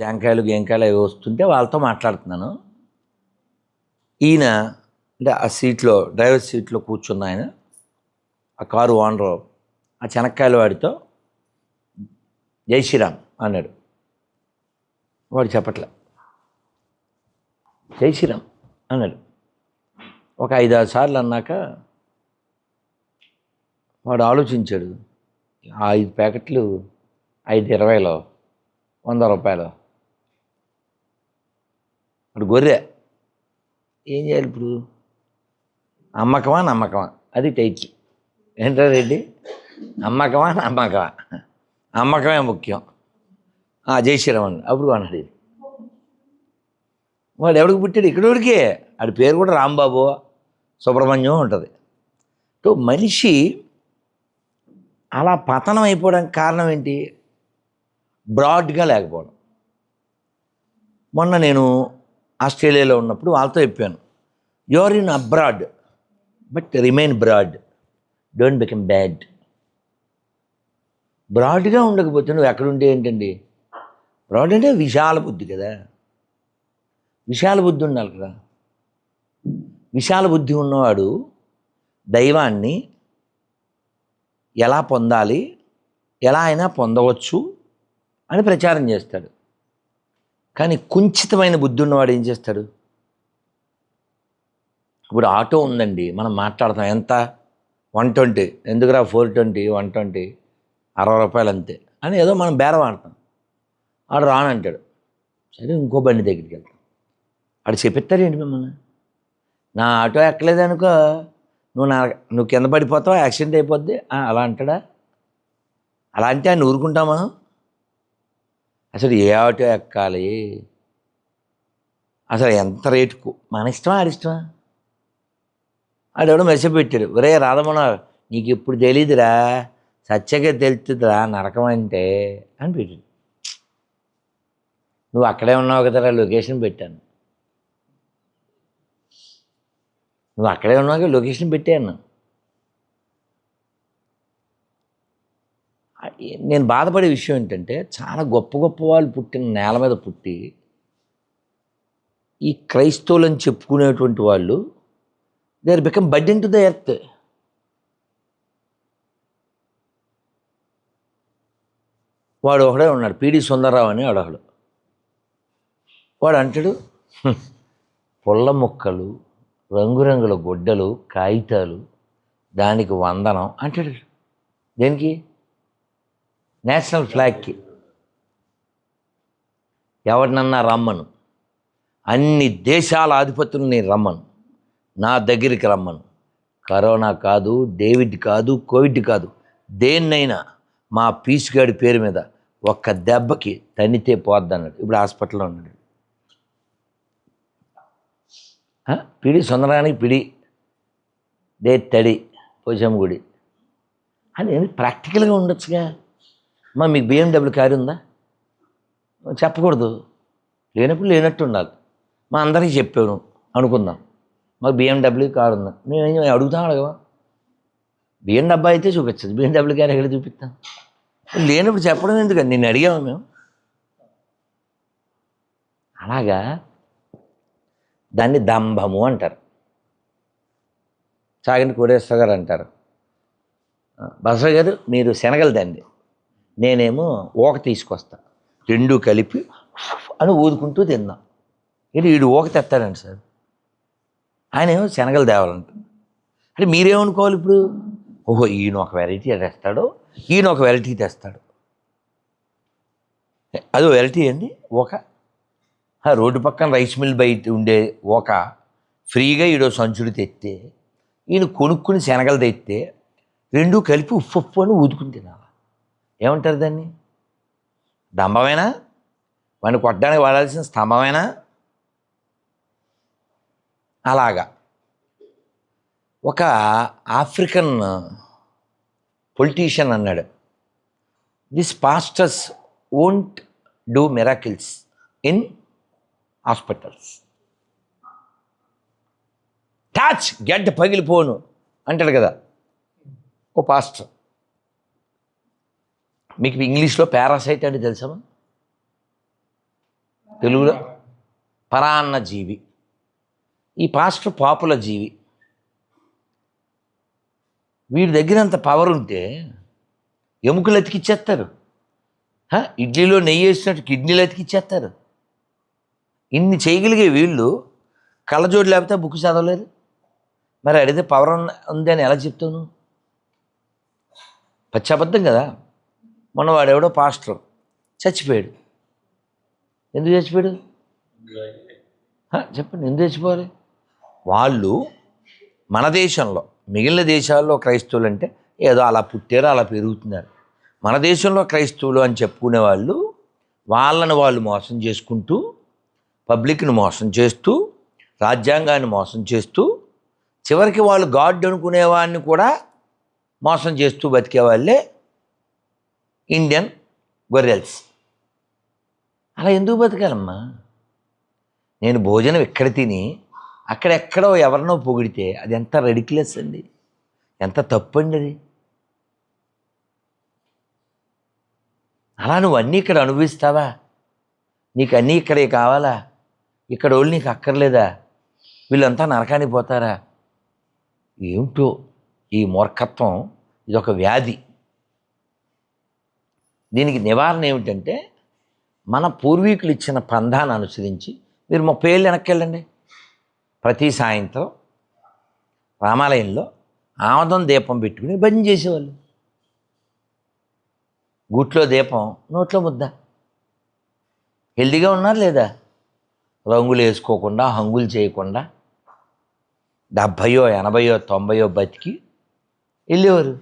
జాంకాయలు గేంకాయలు అవి వస్తుంటే వాళ్ళతో మాట్లాడుతున్నాను. ఈయన అంటే ఆ సీట్లో డ్రైవర్ సీట్లో కూర్చున్న ఆయన ఆ కారు ఓనరు ఆ చెనక్కాయల వాడితో జై శ్రీరామ్ అన్నాడు. వాడు చెప్పట్లే. జై శ్రీరామ్ అన్నాడు. ఒక ఐదు ఆరు సార్లు అన్నాక వాడు ఆలోచించాడు ఆ ఐదు ప్యాకెట్లు ఐదు ఇరవైలో వంద రూపాయలు ఇప్పుడు గొర్రె. ఏం చేయాలి ఇప్పుడు? అమ్మకమా నమ్మకమా? అది టైటిల్. ఏంటో రెడ్డి? అమ్మకమా నమ్మకమా? అమ్మకమే ముఖ్యం. ఆ, జై శ్రీరామ్ అండి అప్పుడు అన్నాడు ఇది వాడు ఎవడికి పుట్టాడు? ఇక్కడికే ఆడి పేరు కూడా రాంబాబు. సుబ్రహ్మణ్యం ఉంటుంది. సో మనిషి అలా పతనం అయిపోవడానికి కారణం ఏంటి? బ్రాడ్గా లేకపోవడం. మొన్న నేను ఆస్ట్రేలియాలో ఉన్నప్పుడు వాళ్ళతో చెప్పాను you're in abroad but remain broad don't become bad బ్రాడ్గా ఉండకపోతే నువ్వు ఎక్కడుంటే ఏంటండి? బ్రాడ్ అంటే విశాల బుద్ధి కదా. విశాల బుద్ధి ఉండాలి కదా. విశాల బుద్ధి ఉన్నవాడు దైవాన్ని ఎలా పొందాలి ఎలా అయినా పొందవచ్చు అని ప్రచారం చేస్తాడు. కానీ కుంచితమైన బుద్ధి ఉన్నవాడు ఏం చేస్తాడు? ఇప్పుడు ఆటో ఉందండి మనం మాట్లాడతాం. ఎంత? One twenty. ఎందుకురా ఫోర్ ట్వంటీ వన్ ట్వంటీ? అరవై రూపాయలు అంతే. అని ఏదో మనం బేరం ఆడతాం. ఆడు రానంటాడు సరే ఇంకో బండి దగ్గరికి వెళ్తాం. ఆడు చెప్పిస్తారేంటి మిమ్మల్ని? నా ఆటో ఎక్కలేదనుకో నువ్వు నా నువ్వు కింద పడిపోతావు యాక్సిడెంట్ అయిపోద్ది? అలా అంటాడా? అలా అంటే ఆయన ఊరుకుంటాం మనం? అసలు ఏ ఆటో ఎక్కాలి? అసలు ఎంత రేటుకు? మన ఇష్టమా ఆడిష్టమా ఆడెవడో మెసేజ్ పెట్టాడు. ఒరే రాధమన నీకు ఇప్పుడు తెలియదురా సత్యగా తెలుస్తుందిరా నరకం అంటే అని పెట్టాడు. నువ్వు అక్కడే ఉన్నావు కదరా లొకేషన్ పెట్టాను. నువ్వు అక్కడే ఉన్నాక లొకేషన్ పెట్టాను. నేను బాధపడే విషయం ఏంటంటే చాలా గొప్ప గొప్ప వాళ్ళు పుట్టిన నేల మీద పుట్టి ఈ క్రైస్తవులని చెప్పుకునేటువంటి వాళ్ళు they are become burden to the earth వాడు ఒకడే ఉన్నాడు పీడి సుందరరావు అని వాడు వాడు అంటాడు పుల్ల ముక్కలు రంగురంగుల గుడ్డలు కాగితాలు దానికి వందనం అంటాడు. దేనికి? నేషనల్ ఫ్లాగ్కి. ఎవరినన్నా రమ్మను. అన్ని దేశాల ఆధిపత్యుల్ని రమ్మను. నా దగ్గరికి రమ్మను. కరోనా కాదు డేవిడ్ కాదు కోవిడ్ కాదు. దేన్నైనా మా పీసుగాడి పేరు మీద ఒక్క దెబ్బకి తన్నితే పోద్దన్నాడు. ఇప్పుడు హాస్పిటల్లో ఉన్నాడు. పిడి సుందరానికి పిడి. డే తడి పోచమ్మ గుడి. అని ప్రాక్టికల్గా ఉండొచ్చుగా? మా మీకు బిఎండబ్ల్యూ కారు ఉందా? చెప్పకూడదు. లేనప్పుడు లేనట్టు ఉండాలి. మా అందరికీ చెప్పాను అనుకుందాం. మాకు బిఎండబ్ల్యూ కారు ఉందా? మేము ఏం అడుగుతాం అడగవా? బిఎండబ్ల్యూ అయితే చూపించదు. బిఎండబ్ల్యూ కారు ఎక్కడ చూపిస్తాం? లేనప్పుడు చెప్పడం ఎందుకని? నేను అడిగాము మేము? అలాగా? దాన్ని దంభము అంటారు. సాగంటి కోడేశ్వర గారు అంటారు. బసవ గారు మీరు శనగలు దండి. నేనేమో ఓక తీసుకొస్తా. రెండు కలిపి అని ఊదుకుంటూ తిందాం ఇది వీడు ఓక తెస్తాడండి సార్? ఆయన ఏమో శనగలు తేవాలంట అంటే మీరేమనుకోవాలి ఇప్పుడు? ఓహో ఈయన ఒక వెరైటీ తెస్తాడు ఈయన ఒక వెరైటీ తెస్తాడు. అదో వెరైటీ అండి ఒక రోడ్డు పక్కన రైస్ మిల్ బయట ఉండే ఒక ఫ్రీగా ఈడో సంచుడు తెస్తే ఈయన కొనుక్కుని శనగలు తెస్తే రెండు కలిపి ఉప్పు ఉప్పు అని ఊదుకుని తినాలి. ఏమంటారు దాన్ని? డంబమేనా వాడిని కొట్టడానికి వాడాల్సిన స్తంభమేనా? అలాగా. ఒక ఆఫ్రికన్ పొలిటీషియన్ అన్నాడు. This pastors won't do miracles in hospitals touch గడ్డ పగిలిపోను అంటాడు కదా. ఓ పాస్టర్. మీకు ఇంగ్లీష్లో పారాసైట్ అంటే తెలుసా? తెలుగులో? పరాన్న జీవి ఈ పాస్టర్ పాపుల జీవి. వీడి దగ్గర అంత పవర్ ఉంటే ఎముకలు అతికిచ్చేస్తారు ఇడ్లీలో నెయ్యి వేసినట్టు కిడ్నీలు అతికిచ్చేస్తారు ఇన్ని చేయగలిగే వీళ్ళు కళ్ళజోడు లేకపోతే బుక్ చదవలేరు. మరి అడిగితే పవర్ ఉందని ఉంది అని ఎలా చెప్తాను పచ్చాబద్ధం కదా? మనవాడెవడో పాస్టర్. చచ్చిపోయాడు. ఎందుకు చచ్చిపోయాడు? చెప్పండి ఎందుకు చచ్చిపోవాలి? వాళ్ళు మన దేశంలో మిగిలిన దేశాల్లో క్రైస్తవులు అంటే ఏదో అలా పుట్టారు అలా పెరుగుతున్నారు. మన దేశంలో క్రైస్తవులు అని చెప్పుకునే వాళ్ళు వాళ్ళని వాళ్ళు మోసం చేసుకుంటూ పబ్లిక్ని మోసం చేస్తూ రాజ్యాంగాన్ని మోసం చేస్తూ చివరికి వాళ్ళు గాడ్ అనుకునేవాడిని కూడా మోసం చేస్తూ బతికే వాళ్ళే ఇండియన్ గొర్రెల్స్ అలా ఎందుకు బతకాలమ్మా? నేను భోజనం ఎక్కడ తిని అక్కడెక్కడో ఎవరినో పొగిడితే అది ఎంత రెడిక్లెస్ అండి. ఎంత తప్పు అండి అది. అలా నువ్వు అన్నీ ఇక్కడ అనుభవిస్తావా? నీకు అన్నీ ఇక్కడే కావాలా? ఇక్కడ వాళ్ళు నీకు అక్కర్లేదా? వీళ్ళంతా నరకానికి పోతారా? ఏమిటో ఈ మూర్ఖత్వం ఇది ఒక వ్యాధి. దీనికి నివారణ ఏమిటంటే మన పూర్వీకులు ఇచ్చిన పంధాన్ని అనుసరించి మీరు ముప్పై ఏళ్ళు వెనక్కి వెళ్ళండి. ప్రతి సాయంత్రం రామాలయంలో ఆమదం దీపం పెట్టుకుని భజన చేసేవాళ్ళు. గుట్లో దీపం నోట్లో ముద్ద. హెల్దీగా ఉన్నారు లేదా? రంగులు వేసుకోకుండా హంగులు చేయకుండా డెబ్భయో ఎనభయో తొంభయో బతికి వెళ్ళేవారు.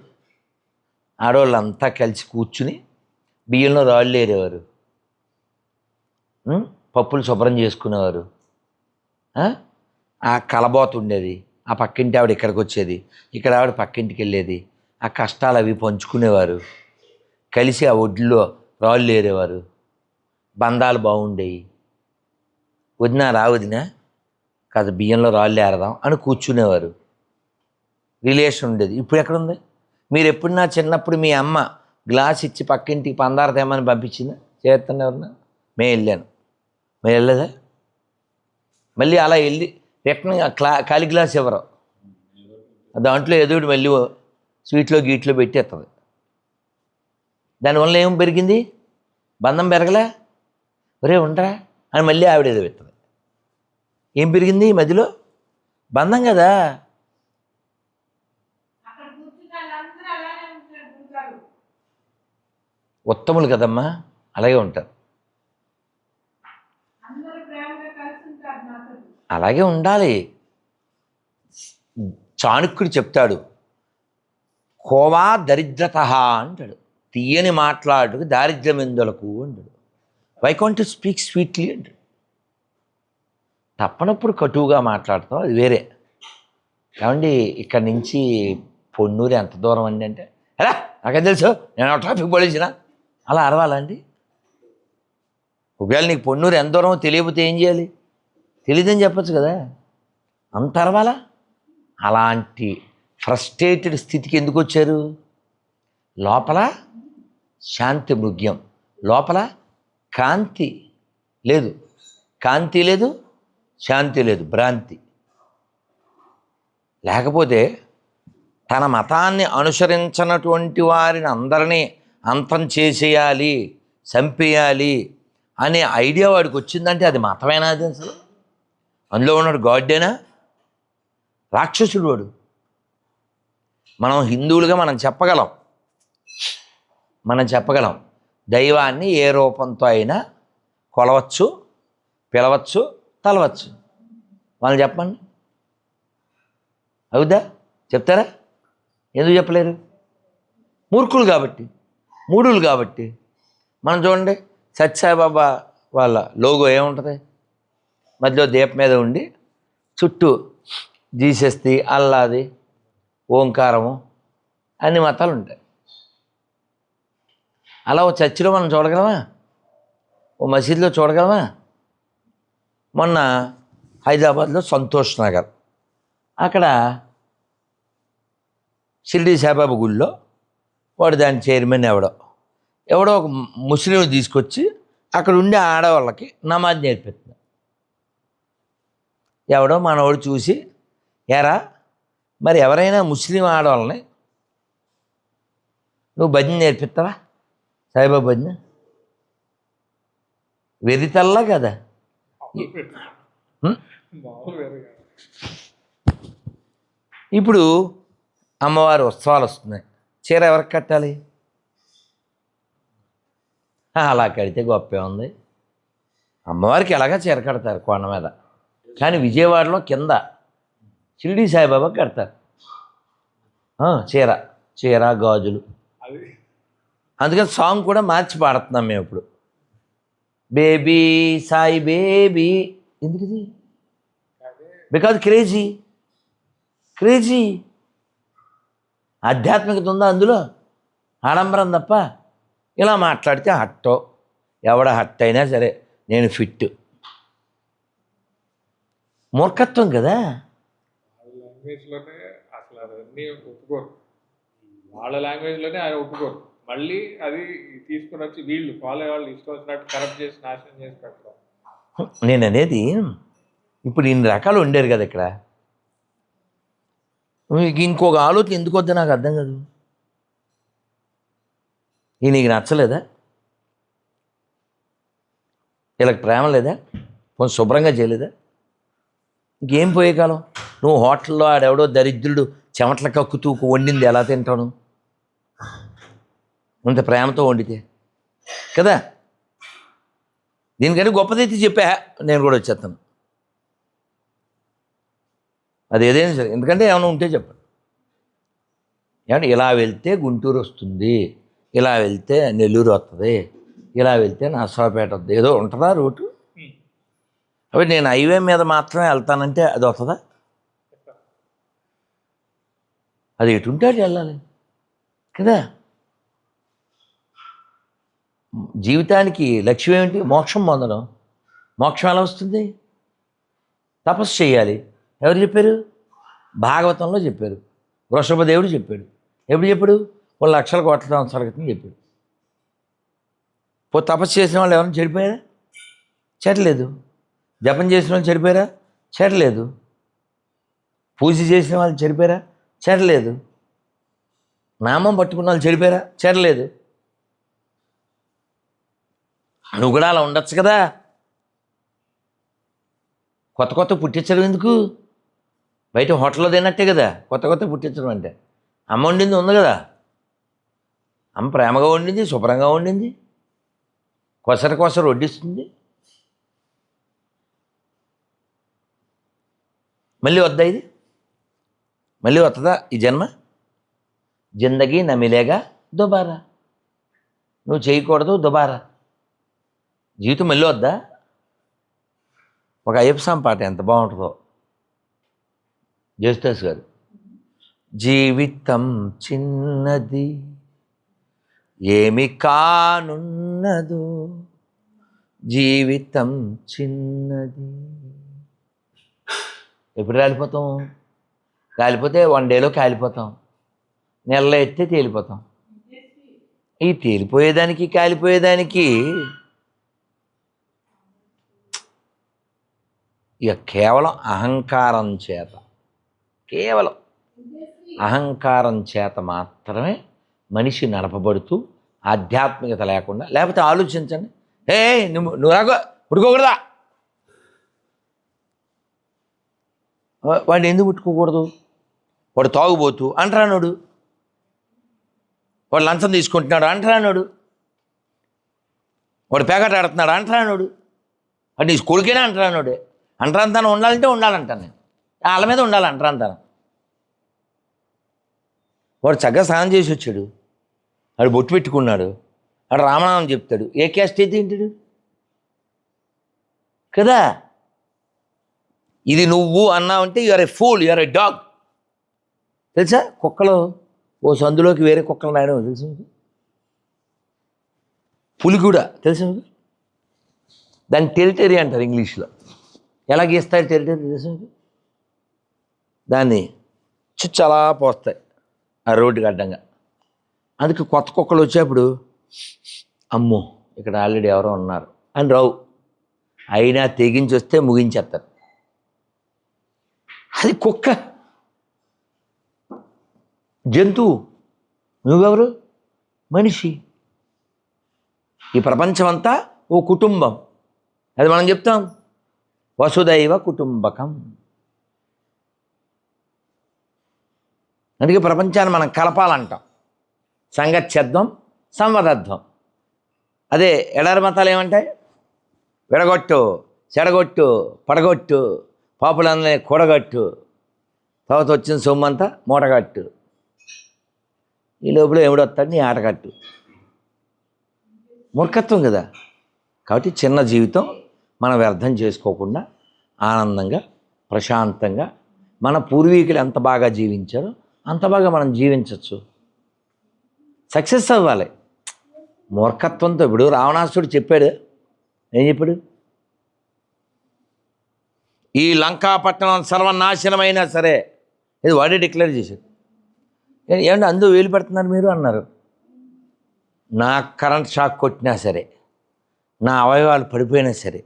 ఆడవాళ్ళంతా కలిసి కూర్చుని బియ్యంలో రాళ్ళు ఏరేవారు పప్పులు శుభ్రం చేసుకునేవారు. ఆ? కలబోత ఉండేది. ఆ పక్కింటి ఆవిడ ఇక్కడికి వచ్చేది. ఇక్కడ ఆవిడ పక్కింటికి వెళ్ళేది. ఆ కష్టాలు అవి పంచుకునేవారు. కలిసి ఆ ఒడ్లో రాళ్ళు ఏరేవారు బంధాలు బాగుండేవి వదినా రా వదినా. కాదు బియ్యంలో రాళ్ళు ఏరదాం అని కూర్చునేవారు. రిలేషన్ ఉండేది. ఇప్పుడు ఎక్కడుంది? మీరు ఎప్పుడు నా చిన్నప్పుడు మీ అమ్మ గ్లాస్ ఇచ్చి పక్కింటికి పందార తేమని పంపించిందా. చేస్తాను ఎవరన్నా మేము వెళ్ళాను. మేము వెళ్ళదా మళ్ళీ అలా వెళ్ళి రిటర్న్ క్లా ఖాళీ గ్లాస్ ఎవరు? దాంట్లో ఎదుడు మళ్ళీ స్వీట్లో గీట్లో పెట్టేస్తుంది దానివల్ల ఏం పెరిగింది? బంధం పెరగలే? ఒరే ఉండరా? అని మళ్ళీ ఆవిడ ఏదో పెడుతుంది ఏం పెరిగింది ఈ మధ్యలో? బంధం కదా? ఉత్తములు కదమ్మా? అలాగే ఉంటారు. అలాగే ఉండాలి. చాణుక్యుడు చెప్తాడు కోవా దరిద్రత అంటాడు. తీయని మాట్లాడుకు దారిద్ర్యం ఎందులకు అంటాడు. వై కాంట్ స్పీక్ స్వీట్లీ అంటాడు. తప్పనప్పుడు కటువుగా మాట్లాడతాం అది వేరే. ఏమండి ఇక్కడ నుంచి పొన్నూరు ఎంత దూరం అండి అంటే ఎలా నాకేం తెలుసు? నేను ట్రాఫిక్ పోలీసిన? అలా అరవాలండి ఒకవేళ నీకు పొన్నూరు ఎంత దూరమో తెలియకపోతే ఏం చేయాలి? తెలియదని చెప్పొచ్చు కదా. అంత అరవాలా? అలాంటి ఫ్రస్ట్రేటెడ్ స్థితికి ఎందుకు వచ్చారు? లోపల శాంతి మృగ్యం. లోపల కాంతి లేదు. కాంతి లేదు శాంతి లేదు భ్రాంతి. లేకపోతే తన మతాన్ని అనుసరించినటువంటి వారిని అందరినీ అంతం చేసేయాలి చంపేయాలి అనే ఐడియా వాడికి వచ్చిందంటే అది మతమేనా అది అసలు? అందులో ఉన్నాడు గాడ్డేనా? రాక్షసుడు వాడు. మనం హిందువులుగా మనం చెప్పగలం. మనం చెప్పగలం. దైవాన్ని ఏ రూపంతో అయినా కొలవచ్చు పిలవచ్చు తలవచ్చు. వాళ్ళు చెప్పండి అవుద్దా? చెప్తారా? ఎందుకు చెప్పలేరు? మూర్ఖులు కాబట్టి. మూడులు కాబట్టి. మనం చూడండి సత్యసాయిబాబా వాళ్ళ లోగో ఏముంటుంది? మధ్యలో దీపం మీద ఉండి చుట్టూ జీసస్ది అల్లాది ఓంకారము అన్ని మతాలు ఉంటాయి. అలా ఓ చర్చిలో మనం చూడగలమా? ఓ మసీదులో చూడగలమా? మొన్న హైదరాబాద్లో సంతోష్ నగర్. అక్కడ షిరిడి సాయిబాబా గుడిలో వాడు దాని చైర్మన్ ఎవడో. ఎవడో ఒక ముస్లిం తీసుకొచ్చి అక్కడ ఉండే ఆడవాళ్ళకి నమాజ్ నేర్పిస్తుంది ఎవడో మనవాడు చూసి ఎరా మరి ఎవరైనా ముస్లిం ఆడవాళ్ళని నువ్వు భజన నేర్పిస్తావా? సాయిబాబా భజన? వెరితల్లా కదా. ఇప్పుడు అమ్మవారి ఉత్సవాలు వస్తున్నాయి. చీర ఎవరికి కట్టాలి? అలా కడితే గొప్పే ఉంది. అమ్మవారికి ఎలాగా చీర కడతారు కొండ మీద? కానీ విజయవాడలో కింద షిరిడి సాయిబాబా కడతారు. చీర చీర గాజులు. అది అందుకని సాంగ్ కూడా మార్చి పాడుతున్నాం మేము ఇప్పుడు. Baby Sai baby. ఎందుకు బికాజ్ క్రేజీ. క్రేజీ. ఆధ్యాత్మికత ఉందా అందులో? ఆడంబరం తప్ప ఇలా మాట్లాడితే హట్టో. ఎవడ హట్ అయినా సరే నేను ఫిట్. మూర్ఖత్వం కదా? వాళ్ళ లాంగ్వేజ్లోనే అసలు అవన్నీ ఒప్పుకోరు. వాళ్ళ లాంగ్వేజ్లోనే ఆయన ఒప్పుకోరు. మళ్ళీ అది తీసుకుని వచ్చి వీళ్ళు ఫాలో వాళ్ళు ఇష్టం కరప్ట్ చేసి నాశనం చేసి పెడతారు. నేను అనేది ఇప్పుడు ఇన్ని రకాలు ఉండారు కదా ఇక్కడ. మీకు ఇంకొక ఆలోచన ఎందుకు వద్దా నాకు అర్థం కాదు. ఈ నీకు నచ్చలేదా? వీళ్ళకి ప్రేమ లేదా? కొంచెం శుభ్రంగా చేయలేదా? ఇంకేం పోయే కాలం? నువ్వు హోటల్లో ఆడెవడో దరిద్రుడు చెమట్ల కక్కుతూ వండింది ఎలా తింటాను? ఇంత ప్రేమతో వండితే. కదా? దీనికంటే గొప్పదైతే చెప్పా నేను కూడా వచ్చేస్తాను. అది ఏదైనా సరే. ఎందుకంటే ఏమైనా ఉంటే చెప్పండి. ఏమంటే ఇలా వెళ్తే గుంటూరు వస్తుంది. ఇలా వెళ్తే నెల్లూరు వస్తుంది. ఇలా వెళ్తే నర్సరావుపేట వస్తుంది. ఏదో ఉంటుందా రూటు? అవి నేను హైవే మీద మాత్రమే వెళ్తానంటే అది వస్తుందా? అది ఎటుంటే అటు వెళ్ళాలి. కదా? జీవితానికి లక్ష్యం ఏమిటి? మోక్షం పొందడం. మోక్షం ఎలా వస్తుంది? తపస్సు చేయాలి. ఎవరు చెప్పారు? భాగవతంలో చెప్పారు. వృషభదేవుడు చెప్పాడు. ఎప్పుడు చెప్పాడు? ఓ లక్షల కోట్ల సంవత్సరాల క్రితం చెప్పాడు. పో తపస్సు చేసిన వాళ్ళు ఎవరైనా చెడిపోయారా? చెడలేదు. జపం చేసిన వాళ్ళు చెడిపోయారా? చెడలేదు. పూజ చేసిన వాళ్ళు చెడిపోయారా? చెడలేదు. నామం పట్టుకున్న వాళ్ళు చెడిపోయారా? చెడలేదు. నువ్వు కూడా అలా ఉండొచ్చు కదా. కొత్త కొత్త పుట్టించడం ఎందుకు? బయట హోటల్లో తిన్నట్టే కదా కొత్త కొత్త పుట్టించడం అంటే. అమ్మ వండింది ఉంది కదా. అమ్మ ప్రేమగా వండింది శుభ్రంగా వండింది. కొసర కొసర వడ్డిస్తుంది. మళ్ళీ వద్దా ఇది? మళ్ళీ వస్తుందా ఈ జన్మ? జిందగీ నమిలేగా దుబారా. నువ్వు చేయకూడదు దుబారా. జీవితం మళ్ళీ వద్దా? ఒక అయ్యప్ప సాం పాట ఎంత బాగుంటుందో. జస్దాస్ గారు. జీవితం చిన్నది ఏమి కానున్నదో జీవితం చిన్నది. ఎప్పుడు కాలిపోతాం? కాలిపోతే వన్ డేలో కాలిపోతాం. నెలలో ఎత్తే తేలిపోతాం. ఈ తేలిపోయేదానికి కాలిపోయేదానికి ఇక కేవలం అహంకారం చేత కేవలం అహంకారం చేత మాత్రమే మనిషి నడపబడుతూ ఆధ్యాత్మికత లేకుండా లేకపోతే ఆలోచించండి. ఏ నువ్వు నువ్వు రాగో పుట్టుకోకూడదా వాడిని ఎందుకు పుట్టుకోకూడదు వాడు తాగుబోతూ అంటరానోడు వాడు లంచం తీసుకుంటున్నాడు అంటరానోడు వాడు పేకట ఆడుతున్నాడు అంటరానోడు వాడు నీ స్కూల్కేనే అంటరానోడే అంటరాంతనం ఉండాలంటే ఉండాలంటాను నేను. వాళ్ళ మీద ఉండాలి అంటరాంతనం వాడు చక్కగా స్నానం చేసి వచ్చాడు. వాడు బొట్టు పెట్టుకున్నాడు. వాడు రామనామం చెప్తాడు. ఏ క్యాస్ట్ అయితే ఏంటాడు కదా? ఇది నువ్వు అన్నావంటే you're a fool you're a dog తెలుసా? కుక్కలు ఓ సందులోకి వేరే కుక్కలు రాయడం తెలుసు మీకు పులి కూడా తెలుసు మీకు దాన్ని టెరిటరీ అంటారు ఇంగ్లీష్లో. ఎలా గీస్తారు టెరిటరీ తెలుసు మీకు దాన్ని చుచ్చలా అలా పోస్తాయి. ఆ రోడ్డుకి అడ్డంగా అందుకే కొత్త కుక్కలు వచ్చేప్పుడు అమ్మో ఇక్కడ ఆల్రెడీ ఎవరో ఉన్నారు. అని రావు. అయినా తెగించి వస్తే ముగించేస్తారు. అది కుక్క. జంతువు నువ్వెవరు? మనిషి. ఈ ప్రపంచం అంతా ఓ కుటుంబం. అది మనం చెప్తాం. వసుదైవ కుటుంబకం. అందుకే ప్రపంచాన్ని మనం కలపాలంటాం. సంగచ్ఛేద్వం సంవదధ్వం అదే ఎడారి మతాలు ఏమంటాయి? విడగొట్టు చెడగొట్టు పడగొట్టు పాపులందరినీ కూడగట్టు తర్వాత వచ్చిన సొమ్మంతా మూటగట్టు. ఈ లోపల ఎవడొస్తాడు నీ ఆటగట్టు. మూర్ఖత్వం కదా. కాబట్టి చిన్న జీవితం మనం వ్యర్థం చేసుకోకుండా ఆనందంగా ప్రశాంతంగా మన పూర్వీకులు ఎంత బాగా జీవించారో అంత బాగా మనం జీవించవచ్చు సక్సెస్ అవ్వాలి. మూర్ఖత్వంతో ఇప్పుడు రావణాసుడు చెప్పాడు. ఏం చెప్పాడు? ఈ లంకాపట్టణం సర్వనాశనమైనా సరే ఇది వాడే డిక్లేర్ చేశాడు. ఏమంటే అందు వేలు పెడుతున్నారు మీరు అన్నారు. నా కరెంట్ షాక్ కొట్టినా సరే నా అవయవాలు పడిపోయినా సరే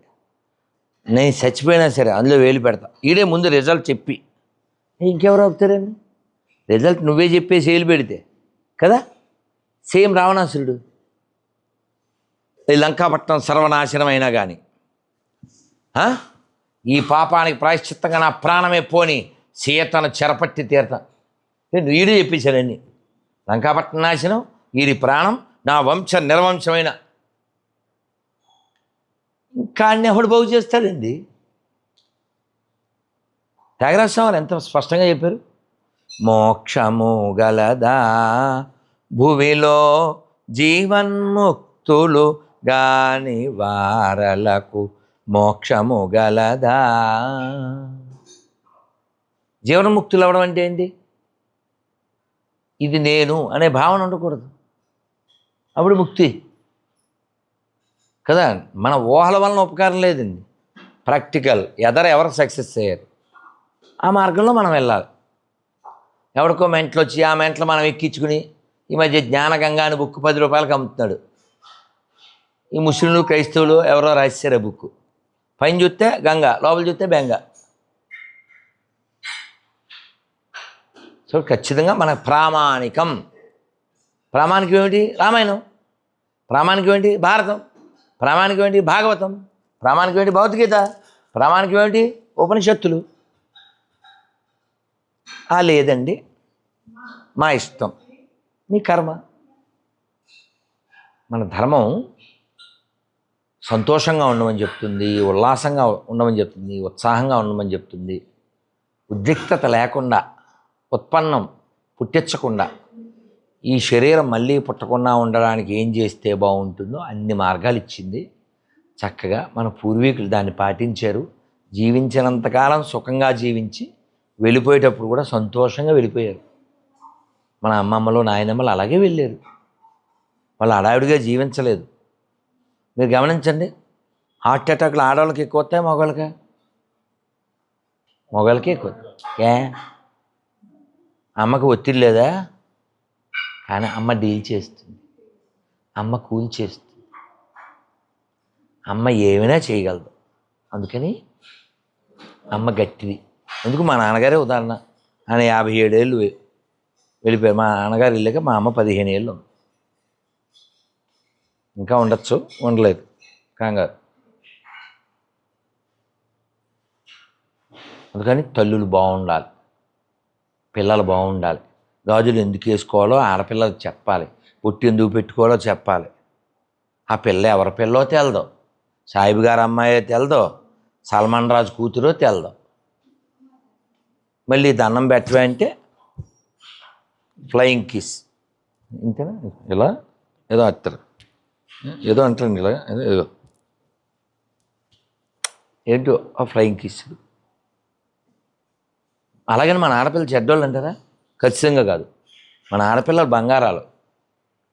నేను చచ్చిపోయినా సరే అందులో వేలు పెడతా. ఈడే ముందు రిజల్ట్ చెప్పి. ఇంకెవరు ఆపుతారండి? రిజల్ట్ నువ్వే చెప్పేసి వేలు పెడితే. కదా? సేమ్ రావణాసురుడు. ఈ లంకాపట్నం సర్వనాశనం అయినా కానీ ఈ పాపానికి ప్రాయశ్చిత్తంగా నా ప్రాణమే పోని సీతను చెరపట్టి తీరతా. నేను ఈడే చెప్పేశానండి లంకాపట్నం నాశనం వీరి ప్రాణం నా వంశ నిర్వంశమైన. ఇంకా అన్ని ఎవడు బాగు చేస్తాడండి? త్యాగరాజస్వామి ఎంత స్పష్టంగా చెప్పారు? మోక్షము గలదా భువిలో జీవన్ముక్తులు గాని వారలకు మోక్షము గలదా జీవన్ముక్తులు అవడం అంటే ఏంటి ఇది నేను అనే భావన ఉండకూడదు. అప్పుడు ముక్తి. కదా? మన ఊహల వలన ఉపకారం లేదండి. ప్రాక్టికల్. ఎదర ఎవరు సక్సెస్ అయ్యారు? ఆ మార్గంలో మనం వెళ్ళాలి. ఎవరికో మెంట్లు వచ్చి ఆ మెంట్లో మనం ఎక్కించుకుని ఈ మధ్య జ్ఞానగంగా అని బుక్ పది రూపాయలకు అమ్ముతున్నాడు. ఈ ముస్లింలు క్రైస్తవులు ఎవరో రాశారు ఆ బుక్. పైన చూస్తే గంగ లోపల చూస్తే బెంగ. సో ఖచ్చితంగా మన ప్రామాణికం. ప్రామాణికం ఏమిటి? రామాయణం. ప్రామాణికం ఏంటి భారతం. ప్రామాణికం ఏంటి భాగవతం. ప్రామాణికం ఏంటి భగవద్గీత ప్రామాణికం ఏంటి ఉపనిషత్తులు. ఆ లేదండి. మా ఇష్టం. నీ కర్మ. మన ధర్మం సంతోషంగా ఉండమని చెప్తుంది ఉల్లాసంగా ఉండమని చెప్తుంది ఉత్సాహంగా ఉండమని చెప్తుంది. ఉద్రిక్తత లేకుండా ఉత్పన్నం పుట్టించకుండా ఈ శరీరం మళ్ళీ పుట్టకుండా ఉండడానికి ఏం చేస్తే బాగుంటుందో అన్ని మార్గాలు ఇచ్చింది. చక్కగా మన పూర్వీకులు దాన్ని పాటించారు. జీవించినంతకాలం సుఖంగా జీవించి వెళ్ళిపోయేటప్పుడు కూడా సంతోషంగా వెళ్ళిపోయారు. మన అమ్మమ్మలు నాయనమ్మలు అలాగే వెళ్ళారు. వాళ్ళు అడావిడిగా జీవించలేదు. మీరు గమనించండి హార్ట్ అటాక్లు ఆడవాళ్ళకి ఎక్కువ వస్తాయి మగవాళ్ళకి? మగవాళ్ళకి ఎక్కువ ఏ? అమ్మకి ఒత్తిడి లేదా? కానీ అమ్మ డీల్ చేస్తుంది. అమ్మ కూల్ చేస్తుంది. అమ్మ ఏమైనా చేయగలదు. అందుకని అమ్మ గట్టిది. ఎందుకు మా నాన్నగారే ఉదాహరణ. ఆయన యాభై ఏడేళ్ళు వెళ్ళిపోయారు. మా నాన్నగారు వెళ్ళాక మా అమ్మ పదిహేను ఏళ్ళు ఉంది. ఇంకా ఉండొచ్చు ఉండలేదు. కంగారు. అందుకని తల్లులు బాగుండాలి. పిల్లలు బాగుండాలి. గాజులు ఎందుకు వేసుకోవాలో ఆడపిల్లలు చెప్పాలి. పుట్టి ఎందుకు పెట్టుకోవాలో చెప్పాలి. ఆ పిల్ల ఎవరి పిల్లో తెలదో. సాయిబు గారు అమ్మాయో తెలదో. సల్మాన్ రాజు కూతురో తెలదో. మళ్ళీ దండం పెట్టవే అంటే ఫ్లయింగ్ కిస్ ఇంతేనా? ఇలా ఏదో అంటారు ఏదో అంటారండి ఇలా ఏదో ఏదో. ఏంటో ఆ ఫ్లయింగ్ కిస్ అలాగని మన ఆడపిల్ల చెడ్డోళ్ళు అంటారా? ఖచ్చితంగా కాదు. మన ఆడపిల్లలు బంగారాలు.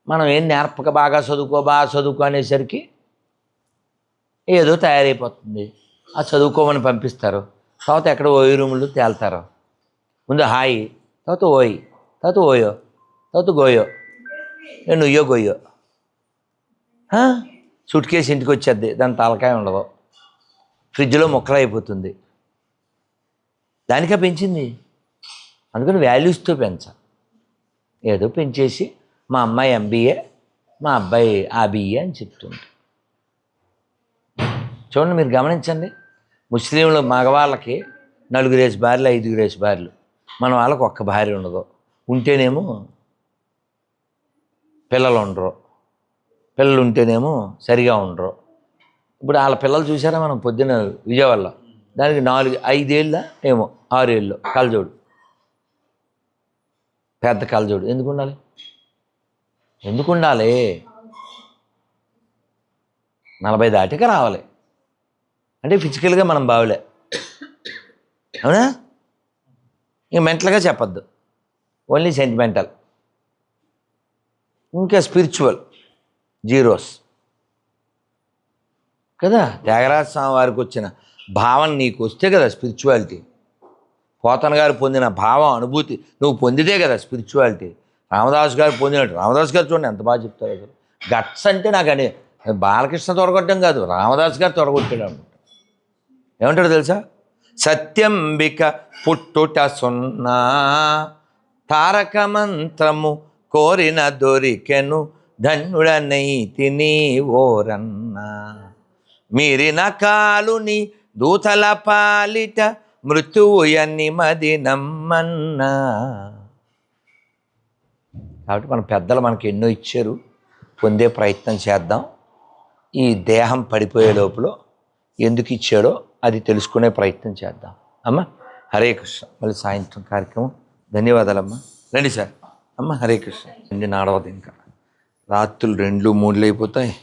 మనం ఏం నేర్పక బాగా చదువుకో బాగా చదువుకో అనేసరికి ఏదో తయారైపోతుంది. ఆ చదువుకోమని పంపిస్తారు. తర్వాత ఎక్కడ ఓయి రూములు తేల్తారు. ముందు హాయి తర్వాత ఓయి. తర్వాత ఓయో తర్వాత గోయో ఏ నుయ్యో గొయ్యో సూట్ కేసు ఇంటికి వచ్చేద్ది. దాని తలకాయ ఉండదు. ఫ్రిడ్జ్లో మొక్కలు అయిపోతుంది. దానికే పెంచింది. అందుకని వాల్యూస్తో పెంచ. ఏదో పెంచేసి మా అమ్మాయి ఎంబీఏ మా అబ్బాయి ఆబిఏ అని చెప్తుంది. చూడండి మీరు గమనించండి. ముస్లింలు మగవాళ్ళకి నలుగురేసి భార్యలు ఐదుగురేసి భార్యలు మన వాళ్ళకి ఒక్క భార్య ఉండదు. ఉంటేనేమో పిల్లలు ఉండరు. పిల్లలు ఉంటేనేమో సరిగా ఉండరు. ఇప్పుడు వాళ్ళ పిల్లలు చూసారా మనం పొద్దున విజయవాడలో? దానికి నాలుగు ఐదేళ్ళ ఏమో ఆరేళ్ళు కలజోడు. పెద్ద కలజోడు. ఎందుకు ఉండాలి? ఎందుకు ఉండాలి? నలభై దాటిక రావాలి. అంటే ఫిజికల్గా మనం బావులే. అవునా? ఇంక మెంటల్గా చెప్పద్దు. ఓన్లీ సెంటిమెంటల్ ఇంకా స్పిరిచువల్ జీరోస్ కదా? త్యాగరాజ స్వామి వారికి వచ్చిన భావన నీకు వస్తే కదా స్పిరిచువాలిటీ పోతన గారు పొందిన భావం అనుభూతి నువ్వు పొందితే కదా స్పిరిచువాలిటీ రామదాస్ గారు పొందినట్టు. రామదాస్ గారు చూడండి ఎంత బాగా చెప్తారు అసలు. గట్స్ అంటే నాకు అని బాలకృష్ణ తొరగొట్టడం కాదు రామదాస్ గారు తొరగొట్టాడు అనమాట ఏమంటాడు తెలుసా? సత్యంబిక పుట్టుట సున్నా. తారక మంత్రము కోరిన దొరికెను ధన్యుడనై తిని ఓరన్నా. మీరిన కాలుని దూతల పాలిట మృత్యువు ఎన్ని మది నమ్మన్నా. కాబట్టి మన పెద్దలు మనకి ఎన్నో ఇచ్చారు. పొందే ప్రయత్నం చేద్దాం. ఈ దేహం పడిపోయే లోపల ఎందుకు ఇచ్చాడో అది తెలుసుకునే ప్రయత్నం చేద్దాం. అమ్మ హరే కృష్ణ. మళ్ళీ సాయంత్రం కార్యక్రమం ధన్యవాదాలమ్మా. రండి సార్. అమ్మ హరే కృష్ణ. రండి నాడవద్దు ఇంకా. రాత్రులు రెండు మూడులు అయిపోతాయి.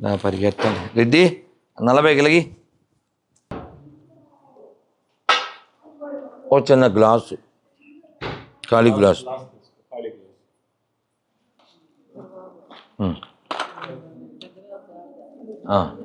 నా పరిగెత్తాను రెడ్డి నలభై కలిగి. ఓ చిన్న గ్లాసు. ఖాళీ గ్లాసు. ఆ.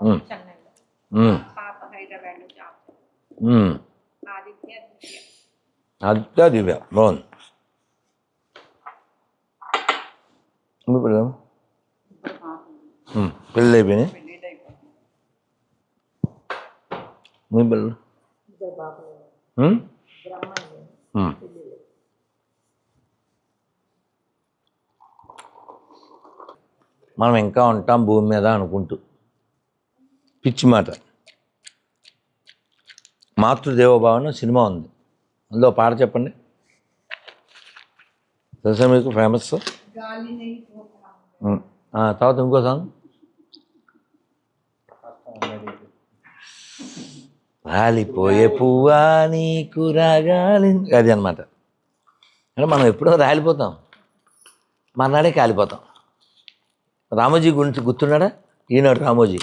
ఉమ్. ఆదిత్య దివ్య అద్దా దివ్య బాగుంది మీ పిల్లలు పెళ్ళి అయిపోయినాయి మీ పిల్లలు మనం ఇంకా ఉంటాం భూమి మీద అనుకుంటూ. పిచ్చి మాట. మాతృదేవోభావన సినిమా ఉంది. అందులో పాట చెప్పండి. తెలుసా మీకు? ఫేమస్? తర్వాత ఇంకో సాంగ్. రాలిపోయే పువ్వా నీకు రాగాలి. అది అనమాట అంటే మనం ఎప్పుడో రాలిపోతాం. మర్నాడే కాలిపోతాం. రామోజీ గురించి గుర్తున్నాడా? ఈనాడు రామోజీ.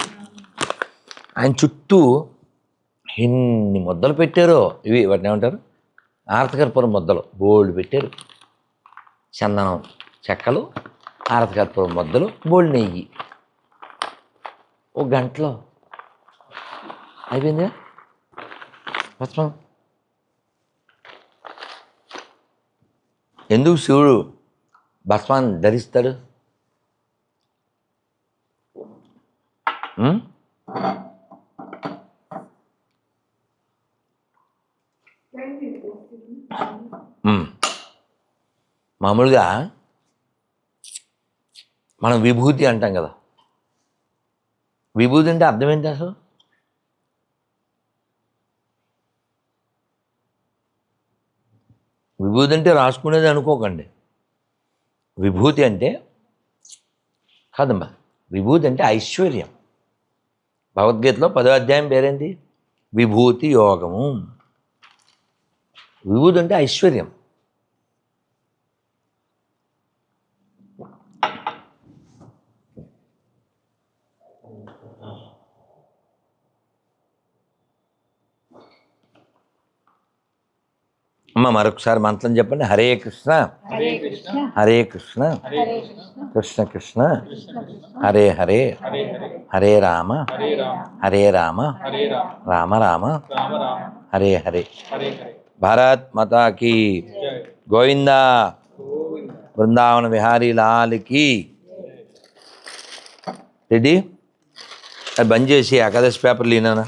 ఆయన చుట్టూ ఎన్ని ముద్దలు పెట్టారో ఇవి వాటిని ఏమంటారు? ఆర్తకర్పూరం ముద్దలు. బోల్డ్ పెట్టారు. చందనం చెక్కలు ఆరతకర్పూరం ముద్దలు బోల్డ్ నెయ్యి. ఒక గంటలో. అయిపోయిందా పుష్పం ఎందుకు శివుడు భస్మాన్ని ధరిస్తాడు? మామూలుగా మనం విభూతి అంటాం కదా. విభూతి అంటే అర్థం ఏంటి అసలు? విభూతి అంటే రాసుకునేది అనుకోకండి. విభూతి అంటే కాదమ్మా విభూతి అంటే ఐశ్వర్యం. భగవద్గీతలో పదో అధ్యాయం పేరేంటి? విభూతి యోగము. విభూతి అంటే ఐశ్వర్యం. అమ్మ మరొకసారి మంత్రం చెప్పండి. హరే కృష్ణ. హరే కృష్ణ. కృష్ణ. కృష్ణ. హరే హరే. హరే రామ. హరే రామ. రామ. రామ. హరే హరే. భారత్ మాతా కీ జయ గోవిందా. బృందావన విహారీ లాల్కి రెడీ? అది బంద్ చేసి ఏకాదశి పేపర్లు ఈనానా